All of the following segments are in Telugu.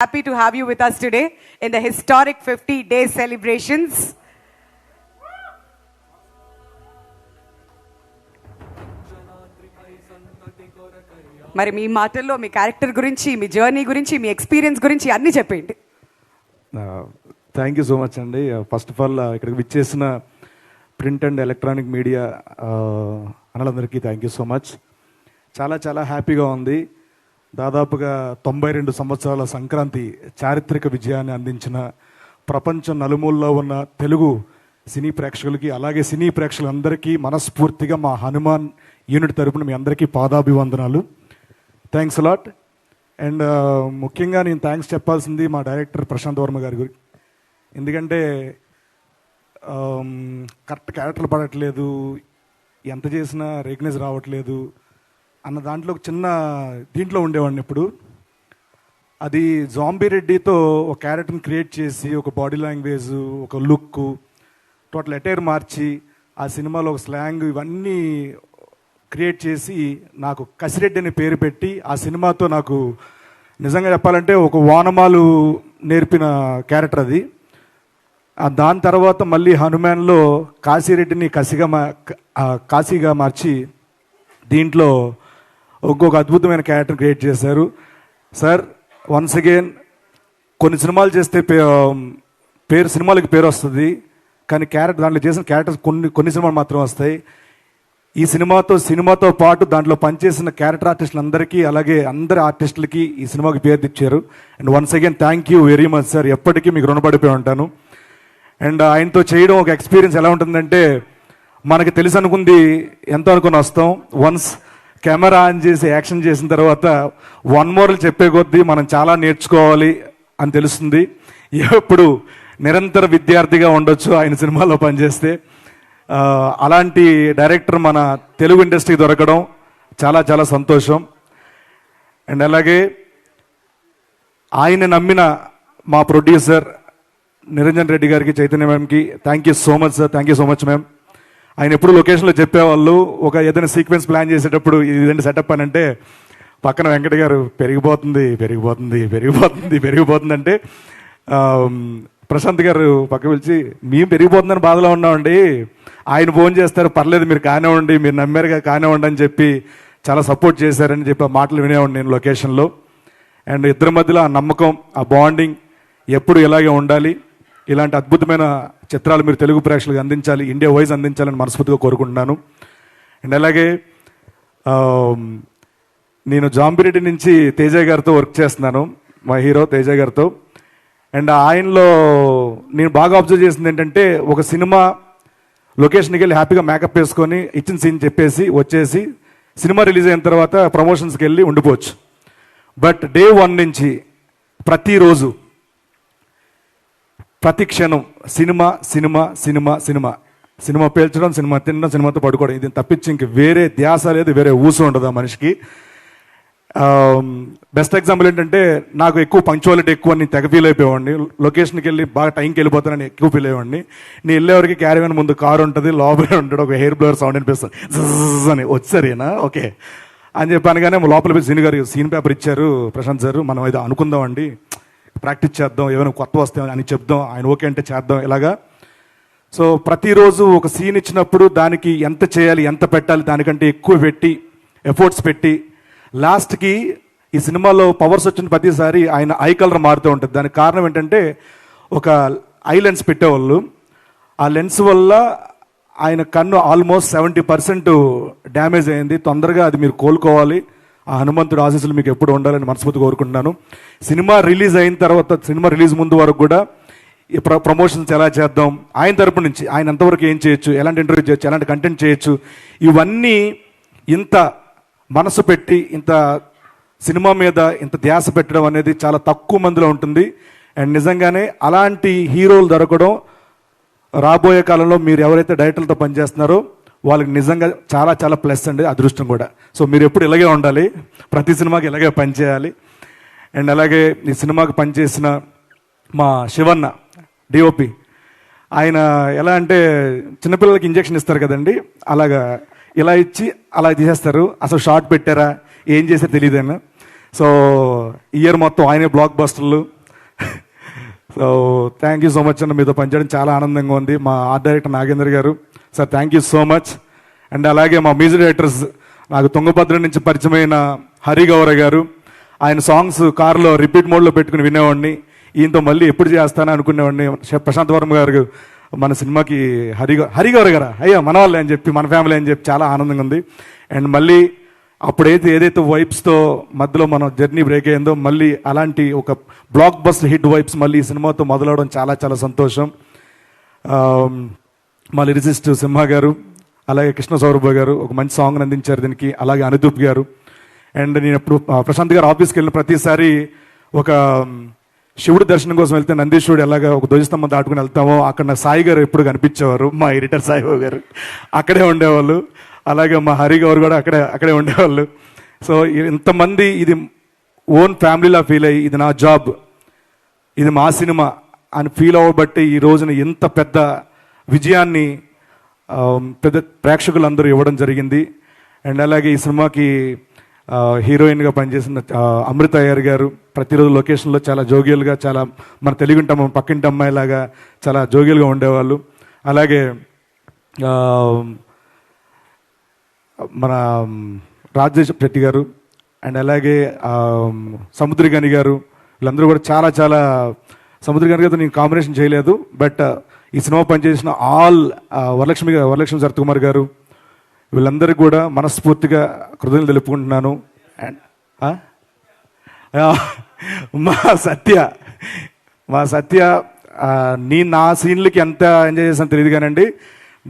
Happy to have you with us today in the historic 50 day celebrations. మరి మీ మాటల్లో మీ క్యారెక్టర్ గురించి మీ జర్నీ గురించి మీ ఎక్స్పీరియన్స్ గురించి అన్నీ చెప్పండి థ్యాంక్ యూ సో మచ్ అండి. ఫస్ట్ ఆఫ్ ఆల్ ఇక్కడికి విచ్చేసిన ప్రింట్ అండ్ ఎలక్ట్రానిక్ మీడియా అన్నలందరికీ థ్యాంక్ యూ సో మచ్ చాలా చాలా హ్యాపీగా ఉంది. దాదాపుగా తొంభై రెండు సంవత్సరాల సంక్రాంతి చారిత్రక విజయాన్ని అందించిన ప్రపంచం నలుమూలలో ఉన్న తెలుగు సినీ ప్రేక్షకులకి అలాగే సినీ ప్రేక్షకులందరికీ మనస్ఫూర్తిగా మా హనుమాన్ యూనిట్ తరపున మీ అందరికీ పాదాభివందనాలు. థ్యాంక్స్ అలాట్ అండ్ ముఖ్యంగా నేను థ్యాంక్స్ చెప్పాల్సింది మా డైరెక్టర్ ప్రశాంత్ వర్మ గారి గురి ఎందుకంటే um, కరెక్ట్ క్యారెక్టర్ పడట్లేదు ఎంత చేసినా రేగ్నెస్ రావట్లేదు అన్న దాంట్లో ఒక చిన్న దీంట్లో ఉండేవాడిని ఇప్పుడు అది జాంబీ రెడ్డితో ఒక క్యారెక్టర్ని క్రియేట్ చేసి ఒక బాడీ లాంగ్వేజ్ ఒక లుక్ టోటల్ అటైర్ మార్చి ఆ సినిమాలో ఒక స్లాంగ్ ఇవన్నీ క్రియేట్ చేసి నాకు కసిరెడ్డి అనే పేరు పెట్టి ఆ సినిమాతో నాకు నిజంగా చెప్పాలంటే ఒక వానమాలు నేర్పిన క్యారెక్టర్ అది. దాని తర్వాత మళ్ళీ హనుమాన్లో కాశీరెడ్డిని కసిగా మా కాశీగా మార్చి దీంట్లో ఇంకొక అద్భుతమైన క్యారెక్టర్ క్రియేట్ చేశారు. సార్ వన్స్ అగైన్ కొన్ని సినిమాలు చేస్తే పే- um, పేరు సినిమాలకి పేరు వస్తుంది. కానీ క్యారెక్టర్ దాంట్లో చేసిన క్యారెక్టర్స్ కొన్ని కొన్ని సినిమాలు మాత్రం వస్తాయి. ఈ సినిమాతో సినిమాతో పాటు దాంట్లో పనిచేసిన క్యారెక్టర్ ఆర్టిస్టులందరికీ అలాగే అందరి ఆర్టిస్టులకి ఈ సినిమాకి పేరు తెచ్చారు. And once again thank you very much sir ఎప్పటికీ మీకు రుణపడిపోయి ఉంటాను. అండ్ ఆయనతో చేయడం ఒక ఎక్స్పీరియన్స్ ఎలా ఉంటుందంటే మనకి తెలిసి అనుకుంది ఎంతో అనుకుని వస్తాం. వన్స్ కెమెరా ఆన్ చేసి యాక్షన్ చేసిన తర్వాత వన్ మోర్లు చెప్పే కొద్దీ మనం చాలా నేర్చుకోవాలి అని తెలుస్తుంది. ఎప్పుడు నిరంతర విద్యార్థిగా ఉండొచ్చు ఆయన సినిమాలో పనిచేస్తే. అలాంటి డైరెక్టర్ మన తెలుగు ఇండస్ట్రీ దొరకడం చాలా చాలా సంతోషం. అండ్ అలాగే ఆయన నమ్మిన మా ప్రొడ్యూసర్ నిరంజన్ రెడ్డి గారికి Chaitanya మ్యామ్కి thank you so much sir thank you so much ma'am ఆయన ఎప్పుడు లొకేషన్లో చెప్పేవాళ్ళు ఒక ఏదైనా సీక్వెన్స్ ప్లాన్ చేసేటప్పుడు ఇదండి సెటప్ అని అంటే పక్కన వెంకట గారు పెరిగిపోతుంది పెరిగిపోతుంది పెరిగిపోతుంది పెరిగిపోతుంది అంటే ప్రశాంత్ గారు పక్క పిలిచి మేము పెరిగిపోతుందని బాధలో ఉన్నామండి. ఆయన ఫోన్ చేస్తారు పర్లేదు మీరు కానివ్వండి మీరు నమ్మారుగా కానివ్వండి అని చెప్పి చాలా సపోర్ట్ చేశారని చెప్పి ఆ మాటలు వినేవాడిని నేను లొకేషన్లో. అండ్ ఇద్దరి మధ్యలో ఆ నమ్మకం ఆ బాండింగ్ ఎప్పుడు ఇలాగే ఉండాలి. ఇలాంటి అద్భుతమైన చిత్రాలు మీరు తెలుగు ప్రేక్షకులకు అందించాలి ఇండియా వైజ్ అందించాలని మనస్ఫూర్తిగా కోరుకుంటున్నాను. అండ్ అలాగే నేను జాంబిరెడ్డి నుంచి తేజ గారితో వర్క్ చేస్తున్నాను మా హీరో తేజ గారితో. అండ్ ఆయనలో నేను బాగా అబ్జర్వ్ చేసింది ఏంటంటే ఒక సినిమా లొకేషన్కి వెళ్ళి హ్యాపీగా మేకప్ వేసుకొని ఇచ్చిన సీన్ చెప్పేసి వచ్చేసి సినిమా రిలీజ్ అయిన తర్వాత ప్రమోషన్స్కి వెళ్ళి ఉండిపోవచ్చు. బట్ డే వన్ నుంచి ప్రతిరోజు ప్రతి క్షణం cinema cinema cinema cinema. Cinema పేల్చడం cinema తినడం సినిమాతో పడుకోవడం ఇది తప్పించి ఇంక వేరే ధ్యాస లేదు వేరే ఊసు ఉండదు ఆ మనిషికి. బెస్ట్ ఎగ్జాంపుల్ ఏంటంటే నాకు ఎక్కువ పంక్చువాలిటీ ఎక్కువ నేను తెగ ఫీల్ అయిపోయేవాడిని. లొకేషన్కి వెళ్ళి బాగా టైంకి వెళ్ళిపోతానని ఎక్కువ ఫీల్ అయ్యేవాడిని. నేను వెళ్ళేవరకు క్యారీవన్ ముందు కారు ఉంటుంది లోపలే ఉంటాడు ఒక హెయిర్ బ్లోయర్ సౌండ్ అనిపిస్తుంది అని. వచ్చారేనా ఓకే. అని చెప్పాను కానీ లోపల సీన్ గారు సీన్ పేపర్ ఇచ్చారు ప్రశాంత్ సార్ మనం అయితే అనుకుందామండి ప్రాక్టీస్ చేద్దాం ఏమైనా కొత్త వస్తే అని చెప్దాం ఆయన ఓకే అంటే చేద్దాం ఇలాగా. సో ప్రతిరోజు ఒక సీన్ ఇచ్చినప్పుడు దానికి ఎంత చేయాలి ఎంత పెట్టాలి దానికంటే ఎక్కువ పెట్టి ఎఫర్ట్స్ పెట్టి లాస్ట్కి ఈ సినిమాలో పవర్స్ వచ్చిన ప్రతిసారి ఆయన ఐ కలర్ మారుతూ ఉంటుంది. దానికి కారణం ఏంటంటే ఒక ఐ లెన్స్ పెట్టేవాళ్ళు. ఆ లెన్స్ వల్ల ఆయన కన్ను ఆల్మోస్ట్ సెవెంటీ పర్సెంట్ డ్యామేజ్ అయింది. తొందరగా అది మీరు కోలుకోవాలి. ఆ హనుమంతుడు ఆశీస్సులు మీకు ఎప్పుడు ఉండాలని మనస్ఫూర్తి కోరుకుంటున్నాను. సినిమా రిలీజ్ అయిన తర్వాత సినిమా రిలీజ్ ముందు వరకు కూడా ఈ ప్ర ప్రమోషన్స్ ఎలా చేద్దాం ఆయన తరపు నుంచి ఆయన ఎంతవరకు ఏం చేయొచ్చు ఎలాంటి ఇంటర్వ్యూ చేయొచ్చు ఎలాంటి కంటెంట్ చేయొచ్చు ఇవన్నీ ఇంత మనసు పెట్టి ఇంత సినిమా మీద ఇంత ధ్యాస పెట్టడం అనేది చాలా తక్కువ మందిలో ఉంటుంది. అండ్ నిజంగానే అలాంటి హీరోలు దొరకడం రాబోయే కాలంలో మీరు ఎవరైతే డైరెక్టర్లతో పనిచేస్తున్నారో వాళ్ళకి నిజంగా చాలా చాలా ప్లస్ అండి అదృష్టం కూడా. సో మీరు ఎప్పుడు ఇలాగే ఉండాలి. ప్రతి సినిమాకి ఇలాగే పనిచేయాలి అండ్ అలాగే ఈ సినిమాకి పనిచేసిన మా శివన్న డిఓపి ఆయన ఎలా అంటే చిన్నపిల్లలకి ఇంజెక్షన్ ఇస్తారు కదండి. అలాగా ఇలా ఇచ్చి అలా తీసేస్తారు అసలు షార్ట్ పెట్టారా? ఏం చేశారో తెలియదు సో ఇయర్ మొత్తం ఆయనే బ్లాక్ బస్టర్లు so thank you so much అన్న మీతో పనిచేయడం చాలా ఆనందంగా ఉంది. మా ఆర్ట్ డైరెక్టర్ నాగేంద్ర గారు sir thank you so much and అలాగే మా మ్యూజిక్ డైరెక్టర్స్ నాకు తుంగభద్ర నుంచి పరిచయమైన హరి గౌర గారు ఆయన సాంగ్స్ కారులో రిపీట్ మోడ్లో పెట్టుకుని వినేవాడిని. ఈయనతో మళ్ళీ ఎప్పుడు చేస్తానని అనుకునేవాడిని. ప్రశాంత్ వర్మ గారు మన సినిమాకి హరి గౌ- హరి గారా అయ్యా మన వాళ్ళే అని చెప్పి మన ఫ్యామిలీ అని చెప్పి చాలా ఆనందంగా ఉంది. అండ్ మళ్ళీ అప్పుడైతే ఏదైతే వైబ్స్తో మధ్యలో మనం జర్నీ బ్రేక్ అయిందో మళ్ళీ అలాంటి ఒక బ్లాక్ బస్ హిట్ వైబ్స్ మళ్ళీ ఈ సినిమాతో మొదలవడం చాలా చాలా సంతోషం. మళ్ళీ మా లిరిసిస్ట్ సింహ గారు అలాగే కృష్ణ సౌరభ గారు ఒక మంచి సాంగ్ అందించారు దీనికి అలాగే అనుదూప్ గారు. అండ్ నేను ఎప్పుడు ప్రశాంత్ గారు ఆఫీస్కి వెళ్ళిన ప్రతిసారి ఒక శివుడు శివుడి దర్శనం కోసం వెళ్తే నందీశ్వరుడు ఎలాగ ఒక ధ్వజస్తంభం దాటుకుని వెళ్తామో అక్కడ నాకు సాయి గారు ఎప్పుడు కనిపించేవారు మా ఎడిటర్ సాయిబాబు గారు. అక్కడే ఉండేవాళ్ళు. అలాగే మా హరి గారు కూడా అక్కడే అక్కడే ఉండేవాళ్ళు. సో ఇంతమంది ఇది ఓన్ ఫ్యామిలీలా ఫీల్ అయ్యి ఇది నా జాబ్ ఇది మా సినిమా అని ఫీల్ అవ్వబట్టి ఈ రోజున ఇంత పెద్ద విజయాన్ని పెద్ద ప్రేక్షకులందరూ ఇవ్వడం జరిగింది. అండ్ అలాగే ఈ సినిమాకి హీరోయిన్గా పనిచేసిన అమృత అయ్యర్ గారు ప్రతిరోజు లొకేషన్లో చాలా జోగియల్గా చాలా మన తెలుగుంట పక్కింటి అమ్మాయిలాగా చాలా జోగియల్గా ఉండేవాళ్ళు. అలాగే మన రాజేష్ శెట్టి గారు అండ్ అలాగే సముద్రి సముద్రగని గారు వీళ్ళందరూ కూడా చాలా చాలా సముద్రగని గారితో నేను కాంబినేషన్ చేయలేదు బట్ ఈ సినిమా పనిచేసిన ఆల్ వరలక్ష్మి వరలక్ష్మి సరత్కుమార్ గారు వీళ్ళందరికీ కూడా మనస్ఫూర్తిగా కృతజ్ఞతలు తెలుపుకుంటున్నాను. అండ్ మా సత్య మా సత్య నీ నా సీన్లకి ఎంత ఎంజాయ్ చేసాను తెలియదు కానండి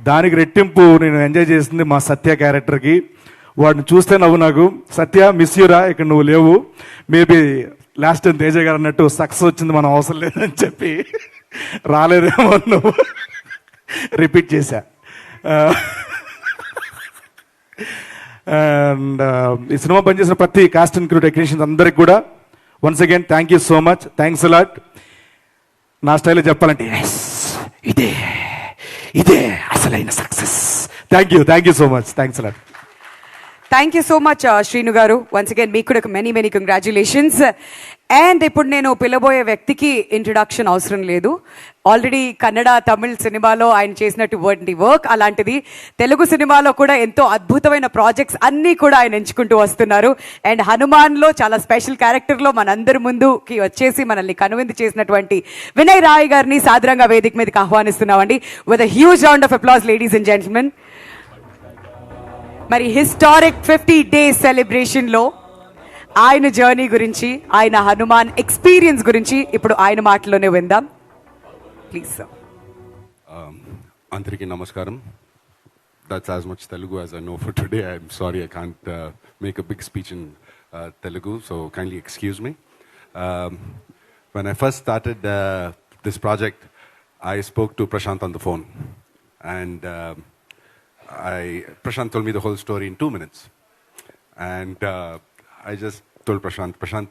దానికి రెట్టింపు నేను ఎంజాయ్ చేసింది మా సత్య క్యారెక్టర్కి వాడిని చూస్తే నవ్వు నాకు. సత్య మిస్ యూరా ఇక్కడ నువ్వు లేవు. మేబీ లాస్ట్ టైం తేజ గారు అన్నట్టు సక్సెస్ వచ్చింది మనం అవసరం లేదని చెప్పి. రాలేదేమో నువ్వు. రిపీట్ చేశా. అండ్ ఈ సినిమా పనిచేసిన ప్రతి కాస్ట్ అండ్ క్రూ టెక్నీషియన్స్ అందరికి కూడా once again thank you so much thanks a lot నా స్టైల్లో చెప్పాలంటే ఎస్ ఇదే. ఇదే అసలైన success. Thank you thank you so much thanks a lot thank you so much Srinu గారు వన్స్ అగైన్ మీకు కూడా మెనీ మెనీ కంగ్రాచులేషన్స్ అండ్ ఇప్పుడు నేను పిలబోయే వ్యక్తికి ఇంట్రొడక్షన్ అవసరం లేదు. ఆల్రెడీ కన్నడ తమిళ్ సినిమాలో ఆయన చేసినటువంటి వర్క్ అలాంటిది తెలుగు సినిమాలో కూడా ఎంతో అద్భుతమైన ప్రాజెక్ట్స్ అన్నీ కూడా ఆయన ఎంచుకుంటూ వస్తున్నారు. అండ్ హనుమాన్లో చాలా స్పెషల్ క్యారెక్టర్లో మనందరి ముందుకి వచ్చేసి మనల్ని కనువిందు చేసినటువంటి వినయ్ రాయ్ గారిని సాధారణంగా వేదిక మీదకి ఆహ్వానిస్తున్నామండి. With huge round of applause ladies and gentlemen మరి హిస్టారిక్ ఫిఫ్టీ డేస్ సెలబ్రేషన్లో ఆయన జర్నీ గురించి ఆయన హనుమాన్ ఎక్స్పీరియన్స్ గురించి ఇప్పుడు ఆయన మాటలోనే విందాం. ప్లీజ్ సార్ అందరికీ నమస్కారం. That's as much Telugu as I know for today I'm sorry I can't make a big speech in Telugu so kindly excuse me when I first started this project I spoke to Prashant on the phone and I, Prashant told me the whole story in two minutes. And uh, I just told Prashant, Prashant,